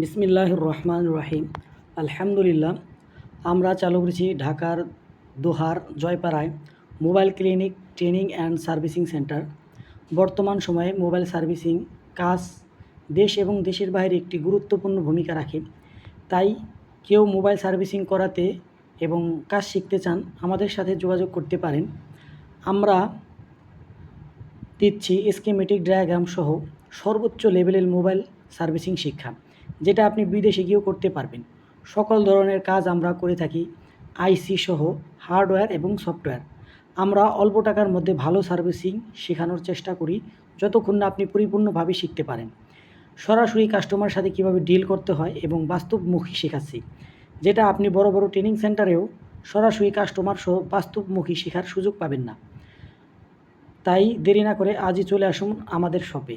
বিসমিল্লাহ রহমান রহিম। আলহামদুলিল্লাহ, আমরা চালু করেছি ঢাকার Dohar জয়পাড়ায় mobile clinic training and servicing centre. বর্তমান সময়ে মোবাইল সার্ভিসিং কাজ দেশ এবং দেশের বাইরে একটি গুরুত্বপূর্ণ ভূমিকা রাখে। তাই কেউ মোবাইল সার্ভিসিং করাতে এবং কাজ শিখতে চান, আমাদের সাথে যোগাযোগ করতে পারেন। আমরা দিচ্ছি স্কিমেটিক ডায়াগ্রাম সহ সর্বোচ্চ লেভেলের মোবাইল সার্ভিসিং শিক্ষা। যেটা আপনি বিদেশে গিয়েও করতে পারবেন। সকল ধরনের কাজ আমরা করে থাকি, আইসি সহ হার্ডওয়্যার এবং সফটওয়্যার। আমরা অল্প টাকার মধ্যে ভালো সার্ভিসিং শেখানোর চেষ্টা করি, যতক্ষণ না আপনি পরিপূর্ণভাবে শিখতে পারেন। সরাসরি কাস্টমার সাথে কীভাবে ডিল করতে হয় এবং বাস্তবমুখী শেখাচ্ছি, যেটা আপনি বড় বড় ট্রেনিং সেন্টারেও সরাসরি কাস্টমার সহ বাস্তবমুখী শেখার সুযোগ পাবেন না। তাই দেরি না করে আজই চলে আসুন আমাদের শপে।